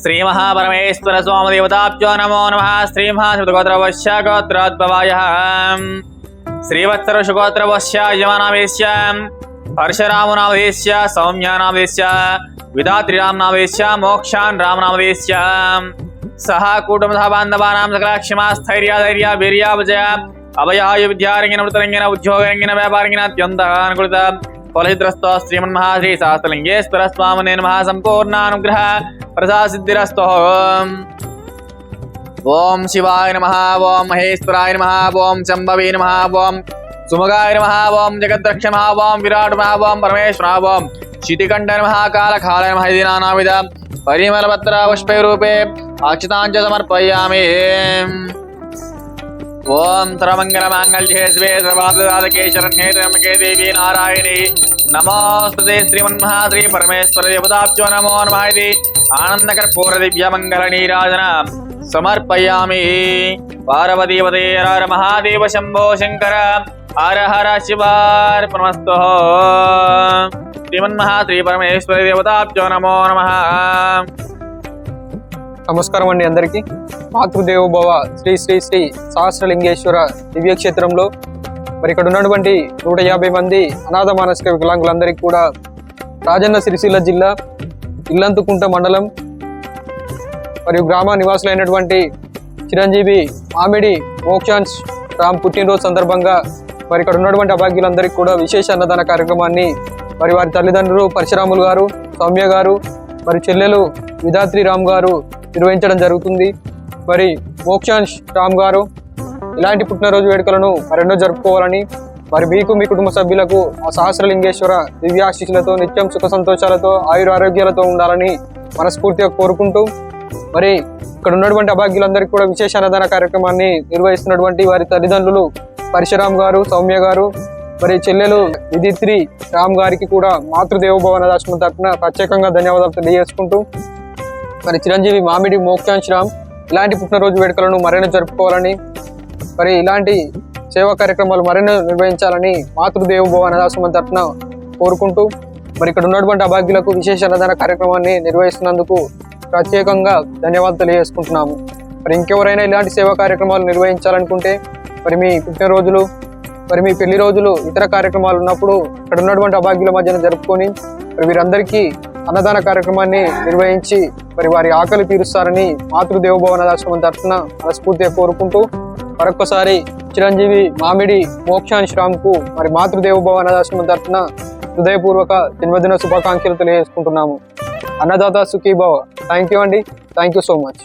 శ్రీ మహాపరమేశ్వర స్వామదేవతాభ్యో నమో నమ శ్రీ మహాశివగోత్రవశ్య గోత్రోద్భవాయ శ్రీవత్సర సుగోత్రవశ్య యమనామేశ్య పరశురామనామదేశ్య సౌమ్యానామదేశ్య విధాత్రిరామనామదేశ్య మోక్షాన్ రామనామదేశ్య సహ కుటుంబ బాంధవానాం సకల క్షమా స్థైర్య ధైర్య వీర్య విజయ అభయాయు విద్యారంగిన మృతరంగిన ఉద్యోగరంగిన వ్యాపారంగిన అత్యంత అనుకూలిత ఫలహిద్రస్తో శ్రీమన్మహాశ్రీ శాస్త్రలింగేశ్వర స్వామినే నమః సంపూర్ణానుగ్రహ प्रसाद प्रसासिद्धिरस्तु ओम शिवाय नम, ओम महेश्वराय नम, ओम चंबवे नम, ओम सुमगाय नम, ओम जगद्रक्ष नमः, ओम विराट नमः, ओम परमेश्वर नमः, ओम क्षितिकण्ठ नमः, कालखाल नमः इति नानाविध परिमलपत्र पुष्पैरूपे अक्षताञ्च समर्पयामि। ओम सर्वमङ्गलमाङ्गल्ये शिवे सर्वाद शरण्ये त्र्यम्बके देवी नारायणी। नमोऽस्तुते श्रीमन्महा श्रीपरमेश्वरदेवताभ्यो नमो नमः इति ఆనందకర ఇది దివ్య మంగళ నీరాజన సమర్పయామి పార్వతీపదే హర మహాదేవ శంభో శంకర. హర హర శివార్పణమస్తు. శ్రీమన్మహాశ్రీ పరమేశ్వరి దేవతాభ్యో నమో నమ. నమస్కారం అండి అందరికీ. మాతృదేవోభవ శ్రీ శ్రీ శ్రీ సహస్రలింగేశ్వర దివ్యక్షేత్రంలో మరి ఇక్కడ ఉన్నటువంటి నూట యాభై మంది అనాథ మానసిక వికలాంగులందరికీ కూడా రాజన్న సిరిసిల్ల జిల్లా ఇల్లంతుకుంట మండలం మరియు గ్రామ నివాసులైనటువంటి చిరంజీవి మామిడి మోక్షాన్స్ రామ్ పుట్టినరోజు సందర్భంగా మరి ఇక్కడ ఉన్నటువంటి అభాగ్యులందరికీ కూడా విశేష అన్నదాన కార్యక్రమాన్ని మరి వారి తల్లిదండ్రులు పరశురాములు గారు సౌమ్య గారు మరి చెల్లెలు విధాత్రి రామ్ గారు నిర్వహించడం జరుగుతుంది. మరి మోక్షాన్స్ రామ్ గారు ఇలాంటి పుట్టినరోజు వేడుకలను మరెన్నో జరుపుకోవాలని మరి మీకు మీ కుటుంబ సభ్యులకు ఆ సహస్రలింగేశ్వర దివ్యాశిషులతో నిత్యం సుఖ సంతోషాలతో ఆయుర ఆరోగ్యాలతో ఉండాలని మనస్ఫూర్తిగా కోరుకుంటూ మరి ఇక్కడ ఉన్నటువంటి అభాగ్యులందరికీ కూడా విశేష అన్నదాన కార్యక్రమాన్ని నిర్వహిస్తున్నటువంటి వారి తల్లిదండ్రులు పరశురామ్ గారు సౌమ్య గారు మరి చెల్లెలు విదిత్రి రామ్ గారికి కూడా మాతృదేవభవన దాశ్రమం తరఫున ప్రత్యేకంగా ధన్యవాదాలు తెలియజేసుకుంటూ మరి చిరంజీవి మామిడి మోక్షాంశరామ్ ఇలాంటి పుట్టినరోజు వేడుకలను మరెన్నో జరుపుకోవాలని మరి ఇలాంటి సేవా కార్యక్రమాలు మరెన్నో నిర్వహించాలని మాతృదేవభవ అనాథాశ్రమం తరఫున కోరుకుంటూ మరి ఇక్కడ ఉన్నటువంటి అభాగ్యులకు విశేష అన్నదాన కార్యక్రమాన్ని నిర్వహిస్తున్నందుకు ప్రత్యేకంగా ధన్యవాదాలు తెలియజేసుకుంటున్నాము. మరి ఇంకెవరైనా ఇలాంటి సేవా కార్యక్రమాలు నిర్వహించాలనుకుంటే మరి మీ పుట్టినరోజులు మరి మీ పెళ్ళి రోజులు ఇతర కార్యక్రమాలు ఉన్నప్పుడు ఇక్కడ ఉన్నటువంటి అభాగ్యుల మధ్యన జరుపుకొని మరి వీరందరికీ అన్నదాన కార్యక్రమాన్ని నిర్వహించి మరి వారి ఆకలి తీరుస్తారని మాతృదేవభవన ఆశ్రమం తరఫున మనస్ఫూర్తిగా కోరుకుంటూ మరొక్కసారి చిరంజీవి మామిడి మోక్షాన్ శ్రామ్కు మరి మాతృదేవభవ ఆశ్రమం తరఫున హృదయపూర్వక జన్మదిన శుభాకాంక్షలు తెలియజేసుకుంటున్నాము. అన్నదాత సుఖీభావ. థ్యాంక్ యూ అండి. Thank you so much